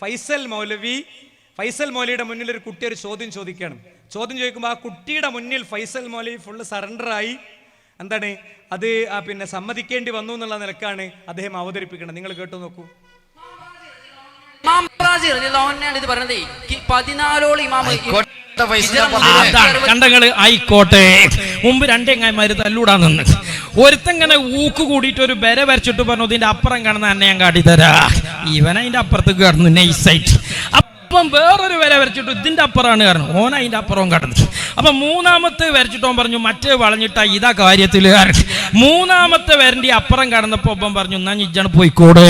ഫൈസൽ മൗലവി ഫൈസൽ മൗലിയുടെ മുന്നിൽ ഒരു കുട്ടി ഒരു ചോദ്യം ചോദിക്കണം ചോദ്യം ചോദിക്കുമ്പോൾ ആ കുട്ടിയുടെ മുന്നിൽ ഫൈസൽ മൗലവി ഫുള്ള് സറണ്ടറായി എന്താണ്? അത് ആ പിന്നെ സമ്മതിക്കേണ്ടി വന്നു എന്നുള്ള നിലക്കാണ് അദ്ദേഹം അവതരിപ്പിക്കുന്നത്. നിങ്ങൾ കേട്ടു നോക്കൂ. ഇത് പറഞ്ഞത് പതിനാലോളം കണ്ടങ്ങൾ ആയിക്കോട്ടെ. മുമ്പ് രണ്ടേങ്ങായ്മാര് തല്ലൂടാ നിന്ന്. ഒരുത്തങ്ങനെ ഊക്ക് കൂടിയിട്ട് ഒരു ബര വരച്ചിട്ട് പറഞ്ഞു ഇതിന്റെ അപ്പുറം കാണുന്ന എന്നെ ഞാൻ കാട്ടിത്തരാ. ഇവൻ അതിന്റെ അപ്പുറത്ത് കിടന്നു നൈസായിട്ട് അപ്പം വേറൊരു വര വരച്ചിട്ട് ഇതിന്റെ അപ്പുറമാണ് കാരണം ഓന അതിന്റെ അപ്പുറവും കാട്ടുന്നത്. അപ്പം മൂന്നാമത്തെ വരച്ചിട്ട് ഓൻ പറഞ്ഞു മറ്റേ വളഞ്ഞിട്ട ഇതാ കാര്യത്തിൽ കാരണം മൂന്നാമത്തെ വരന്റെ അപ്പുറം കടന്നപ്പോൾ ഒപ്പം പറഞ്ഞു എന്നാ ഇജ്ജാണ് പോയിക്കോടെ.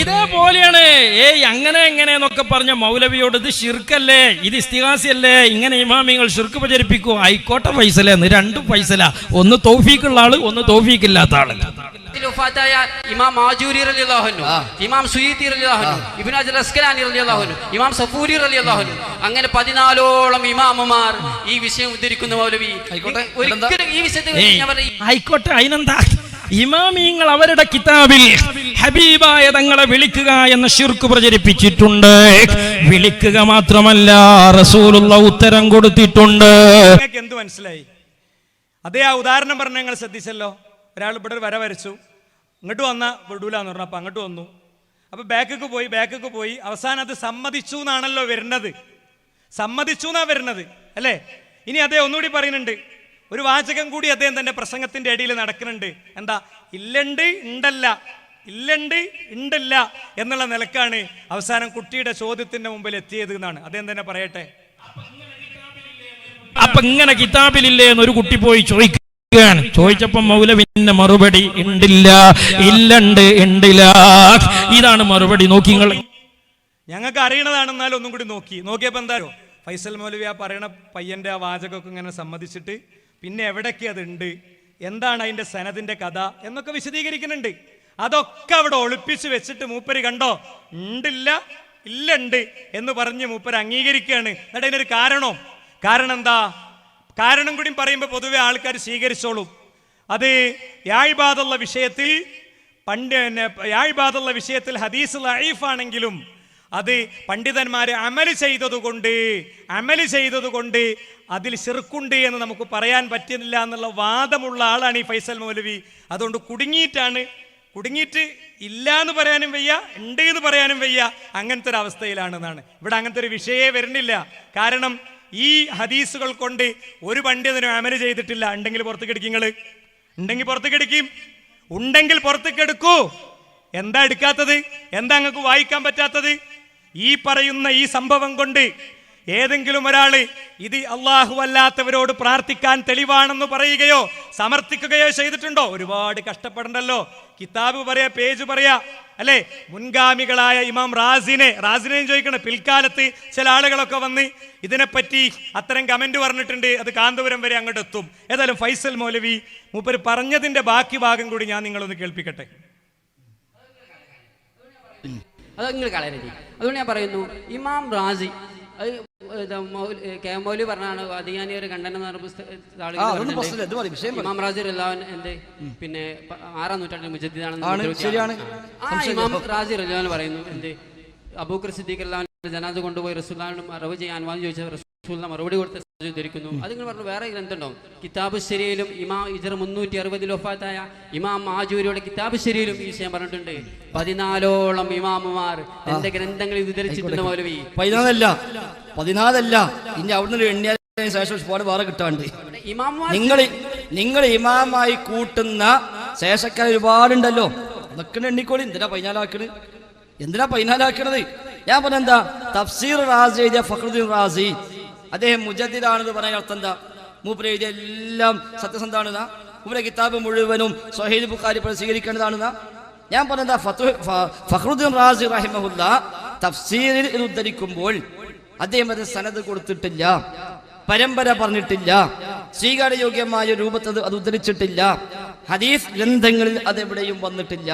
ഇതേപോലെയാണ് ഏയ് അങ്ങനെ എങ്ങനെ എന്നൊക്കെ പറഞ്ഞ മൗലവിയോട് ഇത് ഷിർക്കല്ലേ ഇത് ഇസ്തിഹാസിയല്ലേ ഇങ്ങനെ ഇമാമിങ്ങൾ ഷിർക്ക് പ്രചരിപ്പിക്കൂ. ആയിക്കോട്ടെ ഫൈസല എന്ന് രണ്ടും ഫൈസല. ഒന്ന് തോഫീക്കുള്ള ആൾ ഒന്ന് തൗഫീഖില്ലാത്ത ആൾ. ഇതിൽ വഫാത്തായ ഇമാം മാജൂരി റലി അൻഹു ഇമാം സുയീത്തി റലി അൻഹു ഇബ്നു റസ്കലാനി റലി അള്ളാഹുനു അൻഹു ഇമാം സഫൂരി റലി അൻഹു. അങ്ങനെ പതിനാലോളം ഇമാമുമാർ ഈ വിഷയം ഉദ്ധരിക്കുന്ന മൗലവി. ആയിക്കോട്ടെ, ഒരിക്കലും ഈ വിഷയത്തിൽ ഞാൻ പറയും. ആയിക്കോട്ടെ അതിനെന്താ? ഇമാമിങ്ങൾ അവരുടെ കിതാബിൽ ഹബീബായ തങ്ങളെ വിളിക്കുക എന്ന ഷിർക്ക് പ്രചരിപ്പിച്ചിട്ടുണ്ട്. വിളിക്കുക മാത്രമല്ല റസൂലുള്ള ഉത്തരം കൊടുത്തിട്ടുണ്ട്. നിങ്ങൾക്ക് എന്ത് മനസ്സിലായി? അതേ ആ ഉദാഹരണം പറഞ്ഞ ഞങ്ങൾ ശ്രദ്ധിച്ചല്ലോ. ഒരാൾ ഇവിടെ ഒരു വര വരച്ചു. ഇങ്ങോട്ട് വന്ന വിടൂലെന്ന് പറഞ്ഞു അപ്പം അങ്ങോട്ട് വന്നു. അപ്പോൾ ബാക്കൊക്കെ പോയി ബാക്കൊക്കെ പോയി. അവസാനം അത് സമ്മതിച്ചു എന്നാണല്ലോ വരുന്നത്. സമ്മതിച്ചു എന്നാണ് വരുന്നത് അല്ലേ? ഇനി അതേ ഒന്നുകൂടി പറയുന്നുണ്ട്. ഒരു വാചകം കൂടി അദ്ദേഹം തന്റെ പ്രസംഗത്തിന്റെ ഇടയിൽ നടക്കുന്നുണ്ട്. എന്താ? ഇല്ലണ്ട് ഉണ്ടല്ല ഇല്ലണ്ട് ഉണ്ടല്ല എന്നുള്ള നിലക്കാണ് അവസാനം കുട്ടിയുടെ ചോദ്യത്തിന്റെ മുമ്പിൽ എത്തിയത് എന്നാണ്. അദ്ദേഹം തന്നെ പറയട്ടെ. അപ്പൊ ഇങ്ങനെ കിതാബിലില്ലേ എന്നൊരു കുട്ടി പോയി ചോദിക്കുകയാണ്. ചോദിച്ചപ്പോ മൗലവിന്റെ മറുപടി ഉണ്ടില്ല ഇല്ലണ്ട് ഉണ്ടില്ല ഇതാണ് മറുപടി. നോക്കി നിങ്ങൾ. ഞങ്ങൾക്ക് അറിയണതാണെന്നാലും ഒന്നും കൂടി നോക്കി. നോക്കിയപ്പോൾ എന്തായോ ഫൈസൽ മൗലവി ആ പറയണ പയ്യന്റെ ആ വാചകമൊക്കെ ഇങ്ങനെ സമ്മതിച്ചിട്ട് പിന്നെ എവിടൊക്കെ അതുണ്ട് എന്താണ് അതിന്റെ സനതിന്റെ കഥ എന്നൊക്കെ വിശദീകരിക്കുന്നുണ്ട്. അതൊക്കെ അവിടെ ഒളിപ്പിച്ച് വെച്ചിട്ട് മൂപ്പര് കണ്ടോ? ഉണ്ടില്ല ഇല്ലണ്ട് എന്ന് പറഞ്ഞ് മൂപ്പര് അംഗീകരിക്കുകയാണ്. എന്നിട്ട് അതിനൊരു കാരണോ? കാരണം എന്താ? കാരണം കൂടി പറയുമ്പോൾ പൊതുവെ ആൾക്കാർ സ്വീകരിച്ചോളും. അത് യാഴ്ബാദുള്ള വിഷയത്തിൽ പണ്ട് പിന്നെ യായ്ബാദുള്ള വിഷയത്തിൽ ഹദീസ് ലൈഫാണെങ്കിലും അത് പണ്ഡിതന്മാരെ അമൽ ചെയ്തതുകൊണ്ട് അമൽ ചെയ്തതുകൊണ്ട് അതിൽ ചെറുക്കുണ്ട് എന്ന് നമുക്ക് പറയാൻ പറ്റുന്നില്ല എന്നുള്ള വാദമുള്ള ആളാണ് ഈ ഫൈസൽ മൗലവി. അതുകൊണ്ട് കുടുങ്ങിയിട്ടാണ്. കുടുങ്ങിയിട്ട് ഇല്ല എന്ന് പറയാനും വയ്യ ഉണ്ട് എന്ന് പറയാനും വയ്യ. അങ്ങനത്തെ ഒരു അവസ്ഥയിലാണെന്നാണ്. ഇവിടെ അങ്ങനത്തെ ഒരു വിഷയേ വരുന്നില്ല. കാരണം ഈ ഹദീസുകൾ കൊണ്ട് ഒരു പണ്ഡിതനും അമൽ ചെയ്തിട്ടില്ല. ഉണ്ടെങ്കിൽ പുറത്തേക്ക് എടുക്കും നിങ്ങൾ ഉണ്ടെങ്കിൽ പുറത്തേക്ക് എടുക്കും. ഉണ്ടെങ്കിൽ പുറത്തേക്ക് എടുക്കൂ. എന്താ എടുക്കാത്തത്? എന്താ നിങ്ങൾക്ക് വായിക്കാൻ പറ്റാത്തത്? ഈ പറയുന്ന ഈ സംഭവം കൊണ്ട് ഏതെങ്കിലും ഒരാൾ ഇത് അള്ളാഹു അല്ലാത്തവരോട് പ്രാർത്ഥിക്കാൻ തെളിവാണെന്ന് പറയുകയോ സമർത്ഥിക്കുകയോ ചെയ്തിട്ടുണ്ടോ? ഒരുപാട് കഷ്ടപ്പെടണ്ടല്ലോ. കിതാബ് പറയാ പേജ് പറയാ അല്ലേ? മുൻഗാമികളായ ഇമാം റാസിനെ റാസിനെയും ചോദിക്കണം പിൽക്കാലത്ത് ചില ആളുകളൊക്കെ വന്ന് ഇതിനെപ്പറ്റി അത്തരം കമന്റ് പറഞ്ഞിട്ടുണ്ട് അത് കാന്തപുരം വരെ അങ്ങോട്ട് എത്തും. ഏതായാലും ഫൈസൽ മൗലവി മൂപ്പർ പറഞ്ഞതിന്റെ ബാക്കി ഭാഗം കൂടി ഞാൻ നിങ്ങളൊന്ന് കേൾപ്പിക്കട്ടെ. അത് നിങ്ങൾ കളയരുത് അതുകൊണ്ട് ഞാൻ പറയുന്നു ഇമാം റാസി കെ മൗലി പറഞ്ഞാണ് അതിയാനി ഒരു ഖണ്ഡനം എന്ന് പറഞ്ഞ പുസ്തക. ഇമാം റാസി റഹ്ലാൻ എന്ത്? പിന്നെ ആറാം നൂറ്റാണ്ടിൽ മുജദ്ദിദാണെന്ന് ഇമാം റഹ്ലാൻ പറയുന്നു എന്ത്? അബൂക്കർ സിദ്ദീഖ് റഹ്ലാൻ ജനാദ് കൊണ്ടുപോയി റസൂലാനും മറവ് ചെയ്യാൻ വാങ്ങി ചോദിച്ച റസൂലിനെ മറുപടി കൊടുത്ത ധരിക്കുന്നു അത് നിങ്ങൾ പറഞ്ഞു വേറെ ഗ്രന്ഥമുണ്ടോ? കിതാബ് ശരിയിലും ഇമാം ഇജർ മുന്നൂറ്റി അറുപതിൽ ഒഫാത്തായ ഇമാം ആജൂരിയുടെ കിതാബ് ശരിയിലും ഈ വിഷയം പറഞ്ഞിട്ടുണ്ട്. പതിനാലോളം ഇമാമുമാർ എന്റെ ഗ്രന്ഥങ്ങളിൽ ഉദ്ധരിച്ചിട്ടുണ്ട് മൗലവി. പതിനാലല്ല. പതിനാലല്ല. ഇനി അവിടുന്ന് എണ്ണിയതിന് ശേഷം പോലെ വേറെ കിട്ടാണ്ട്. നിങ്ങൾ നിങ്ങൾ ഇമാമായി കൂട്ടുന്ന ശേഷക്കാർ ഒരുപാടുണ്ടല്ലോ. അതൊക്കെ എണ്ണിക്കോളി. എന്തിനാ പതിനാലാക്കണ്? എന്തിനാ പതിനാലാക്കണത്? ഞാൻ പറഞ്ഞ എന്താ? തഫ്സീർ റാസി എഴുതിയ ഫഖറുദ്ദീൻ റാസി. അദ്ദേഹം മുജദ്ദിദാണെന്ന് പറയാൻ അർത്ഥം എന്താ? മൂപ്പര് എഴുതിയ എല്ലാം സത്യസന്ധാണെന്നാ മൂപ്പരെ കിതാബ് മുഴുവനും സൊഹൈൽ ബുഖാരി സ്വീകരിക്കേണ്ടതാണെന്നാ? ഞാൻ പറഞ്ഞ ഫ- ഫഖറുദ്ദീൻ റാസി റഹിമഹുല്ല തഫ്സീറിൽ ഉദ്ധരിക്കുമ്പോൾ അദ്ദേഹം അത് സനത് കൊടുത്തിട്ടില്ല. പരമ്പര പറഞ്ഞിട്ടില്ല. സ്വീകാരയോഗ്യമായ രൂപത്തിൽ അത് അത് ഉദ്ധരിച്ചിട്ടില്ല. ഹദീസ് ഗ്രന്ഥങ്ങളിൽ അതെവിടെയും വന്നിട്ടില്ല.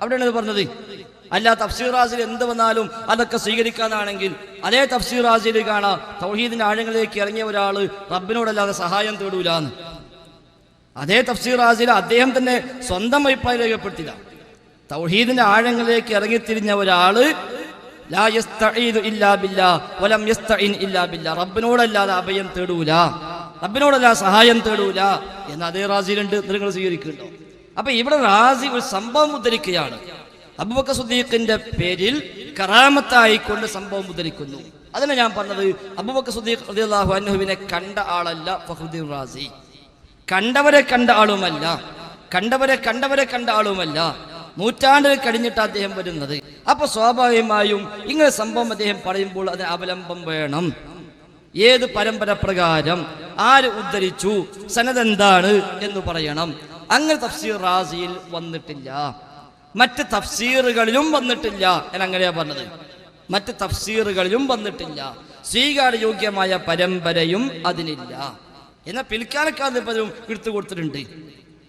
അവിടെയാണ് ഇത് പറഞ്ഞത്. അല്ല തഫ്സീറാസിൽ എന്ത് വന്നാലും അതൊക്കെ സ്വീകരിക്കാനാണെങ്കിൽ അതേ തഫ്സീറാസിൽ കാണാം തൗഹീദിന്റെ ആഴങ്ങളിലേക്ക് ഇറങ്ങിയ ഒരാൾ റബ്ബിനോടല്ലാതെ സഹായം തേടൂലാന്ന്. അതേ തഫ്സീറാസിൽ അദ്ദേഹം തന്നെ സ്വന്തം അഭിപ്രായം രേഖപ്പെടുത്തില്ല തൗഹീദിന്റെ ആഴങ്ങളിലേക്ക് ഇറങ്ങിത്തിരിഞ്ഞ ഒരാൾ ലാ ഇല്ലാ ബില്ലാ വലം ഇല്ലാ ബില്ലാ. റബ്ബിനോടല്ലാതെ അഭയം തേടൂല. റബ്ബിനോടല്ലാതെ സഹായം തേടൂല. എന്ന് അതേ റാസിയിലുണ്ട്. നിങ്ങൾ സ്വീകരിക്കുന്നുണ്ടോ? അപ്പൊ ഇവിടെ റാസി ഒരു സംഭവം ഉദ്ധരിക്കുകയാണ്. അബുബക്ക സുദ്ദീഖിന്റെ പേരിൽ കറാമത്തായി കൊണ്ട് സംഭവം ഉദ്ധരിക്കുന്നു. അതിനെ ഞാൻ പറഞ്ഞത്? അബുബക്ക സുദ്ദീഖ് റളിയല്ലാഹു അൻഹുവിനെ കണ്ട ആളല്ല ഫഹുദ്ദീൻ റാസി. കണ്ടവരെ കണ്ട ആളുമല്ല. കണ്ടവരെ കണ്ടവരെ കണ്ട ആളുമല്ല. നൂറ്റാണ്ടുകൾ കഴിഞ്ഞിട്ട് അദ്ദേഹം വരുന്നത്. അപ്പൊ സ്വാഭാവികമായും ഇങ്ങനെ സംഭവം അദ്ദേഹം പറയുമ്പോൾ അതിന് അവലംബം വേണം. ഏത് പരമ്പര പ്രകാരം ആര് ഉദ്ധരിച്ചു സനതെന്താണ് എന്ന് പറയണം. അങ്ങനെ തഫ്സീർ റാസിയിൽ വന്നിട്ടില്ല. മറ്റ് തഫ്സീറുകളിലും വന്നിട്ടില്ല ഞാൻ അങ്ങനെയാ പറഞ്ഞത്. മറ്റ് തഫ്സീറുകളിലും വന്നിട്ടില്ല. സ്വീകാരയോഗ്യമായ പരമ്പരയും അതിനില്ല. എന്നാൽ പിൽക്കാലക്കാർ പലരും എടുത്തു കൊടുത്തിട്ടുണ്ട്.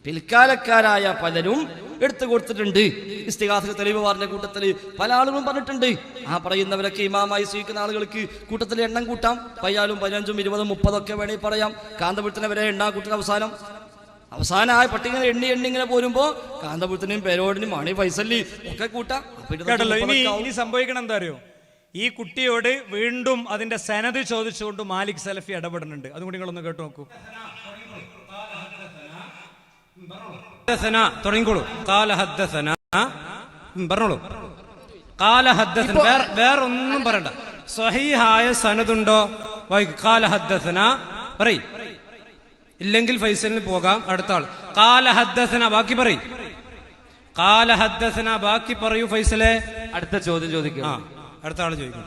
പിൽക്കാലക്കാരായ പലരും എടുത്തു കൊടുത്തിട്ടുണ്ട്. ഇസ്തിഹാസ തെളിവ് പറഞ്ഞ കൂട്ടത്തിൽ പല ആളുകളും പറഞ്ഞിട്ടുണ്ട്. ആ പറയുന്നവരൊക്കെ ഇമാമായി സ്വീകരിക്കുന്ന ആളുകൾക്ക് കൂട്ടത്തിൽ എണ്ണം കൂട്ടാം. പയ്യാലും പതിനഞ്ചും ഇരുപതും മുപ്പതൊക്കെ വേണേ പറയാം. കാന്തപുരത്തിനെ വരെ എണ്ണാ കൂട്ടുന്ന അവസാനം. അവസാനമായ പട്ടിക എണ്ണി എണ്ണി ഇങ്ങനെ പോരുമ്പോ കാന്തപുരത്തിനും പേരോടിനും മണി പൈസല്ലി ഒക്കെ കൂട്ടാം. ഇനി സംഭവിക്കണം എന്താ അറിയോ? ഈ കുട്ടിയോട് വീണ്ടും അതിന്റെ സനത് ചോദിച്ചുകൊണ്ട് മാലിക് സലഫി ഇടപെടുന്നുണ്ട്. അതും കൂടി നിങ്ങളൊന്ന് കേട്ടു നോക്കൂ ഹദ്ദസന തുടങ്ങിക്കോളൂ. കാല ഹദ്ദസന ഉം, പറഞ്ഞോളൂ. കാല ഹദ്ദസന വേറെ ഒന്നും പറയണ്ട. സ്വഹീഹായ സനതുണ്ടോ കാലഹദ്ദസന കാല ഹദ്ദസന പറയ്. ഇല്ലെങ്കിൽ ഫൈസലിന് പോകാം. അടുത്ത ആൾ കാല ഹദ്ദസന ബാക്കി പറയ്. കാല ഹദ്ദസന ബാക്കി പറയൂ ഫൈസലെ. അടുത്ത ചോദ്യം ചോദിക്കുക അടുത്ത ആൾ ചോദിക്കും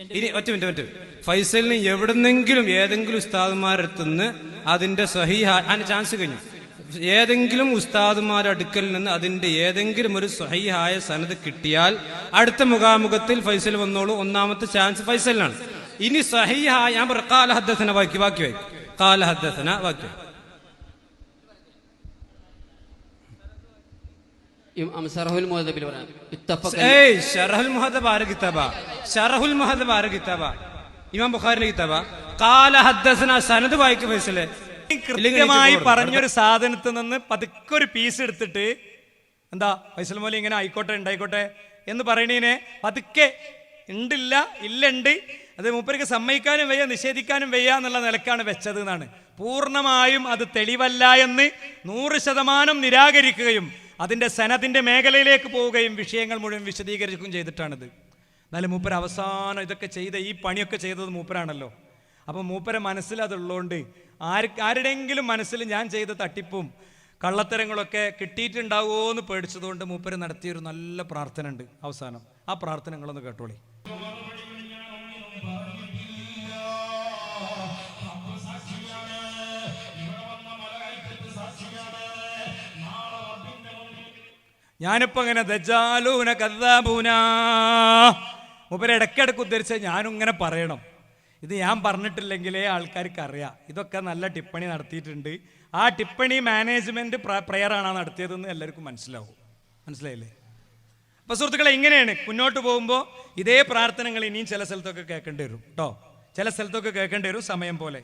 ഇനി ഒറ്റ മിനിറ്റ് മറ്റു ഫൈസലിന് എവിടുന്നെങ്കിലും ഏതെങ്കിലും ഉസ്താദുമാരെത്തുന്ന് അതിന്റെ സഹിഹ അതിന് ചാൻസ് കഴിഞ്ഞു. ഏതെങ്കിലും ഉസ്താദുമാരുടെ അടുക്കൽ നിന്ന് അതിന്റെ ഏതെങ്കിലും ഒരു സ്വഹീഹായ സനത് കിട്ടിയാൽ അടുത്ത മുഖാമുഖത്തിൽ ഫൈസൽ വന്നോളൂ. ഒന്നാമത്തെ ചാൻസ് ഫൈസലിനാണ്. ഇനി സഹീഹായ ഞാൻ പറ കാല ഹദ്ദസന ബാക്കി ബാക്കി വായിക്കും. കാല ഹദ്ദസന ബാക്കി വായിക്ക്. അംസറഹുൽ മുഹദബിൽ പറയാം ഇത്തഫഖ ഏയ് ഷറഹുൽ മുഹദബ് ആര കിതാബ? ഷറഹുൽ മുഹദബ് ആര കിതാബ? ഇമാം ബുഖാരിന്റെ കിതാബ? കാല ഹദ്ദസന സനത് വായിക്കും ഫൈസലെ. കൃത്യമായി പറഞ്ഞൊരു സാധനത്തിൽ നിന്ന് പതുക്കെ ഒരു പീസ് എടുത്തിട്ട് എന്താ ഫൈസൽ മോലി ഇങ്ങനെ ആയിക്കോട്ടെ ഉണ്ടായിക്കോട്ടെ എന്ന് പറയണീനെ പതുക്കെ ഉണ്ടില്ല ഇല്ലണ്ട്. അത് മൂപ്പർക്ക് സമ്മതിക്കാനും വയ്യ നിഷേധിക്കാനും വയ്യ എന്നുള്ള നിലക്കാണ് വെച്ചത് എന്നാണ്. പൂർണമായും അത് തെളിവല്ല എന്ന് നൂറ് ശതമാനം നിരാകരിക്കുകയും അതിന്റെ സനതിന്റെ മേഖലയിലേക്ക് പോവുകയും വിഷയങ്ങൾ മുഴുവൻ വിശദീകരിക്കുകയും ചെയ്തിട്ടാണിത്. എന്നാലും മൂപ്പർ അവസാനം ഇതൊക്കെ ചെയ്ത ഈ പണിയൊക്കെ ചെയ്തത് മൂപ്പരാണല്ലോ. അപ്പം മൂപ്പരെ മനസ്സിലതുള്ളതുകൊണ്ട് ആര് ആരുടെയെങ്കിലും മനസ്സിൽ ഞാൻ ചെയ്ത തട്ടിപ്പും കള്ളത്തരങ്ങളൊക്കെ കിട്ടിയിട്ടുണ്ടാവുമോ എന്ന് പേടിച്ചതുകൊണ്ട് മൂപ്പര് നടത്തിയൊരു നല്ല പ്രാർത്ഥന ഉണ്ട് അവസാനം ആ പ്രാർത്ഥന നിങ്ങളൊന്ന് കേട്ടോളി. ഞാനിപ്പോ ഇങ്ങനെ ദജാലൂന കദ്ദാബൂന. മൂപ്പര് ഇടയ്ക്കിടയ്ക്ക് ഉദ്ധരിച്ച ഞാനും ഇങ്ങനെ പറയണം. ഇത് ഞാൻ പറഞ്ഞിട്ടില്ലെങ്കിലേ ആൾക്കാർക്ക് അറിയാം ഇതൊക്കെ നല്ല ടിപ്പണി നടത്തിയിട്ടുണ്ട്. ആ ടിപ്പണി മാനേജ്മെന്റ് പ്രയറാണ് നടത്തിയതെന്ന് എല്ലാവർക്കും മനസ്സിലാവും. മനസ്സിലായില്ലേ? അപ്പൊ സുഹൃത്തുക്കളെ ഇങ്ങനെയാണ്. മുന്നോട്ട് പോകുമ്പോൾ ഇതേ പ്രാർത്ഥനകൾ ഇനിയും ചില സ്ഥലത്തൊക്കെ കേൾക്കേണ്ടി വരും. കേട്ടോ ചില സ്ഥലത്തൊക്കെ കേൾക്കേണ്ടി വരും സമയം പോലെ.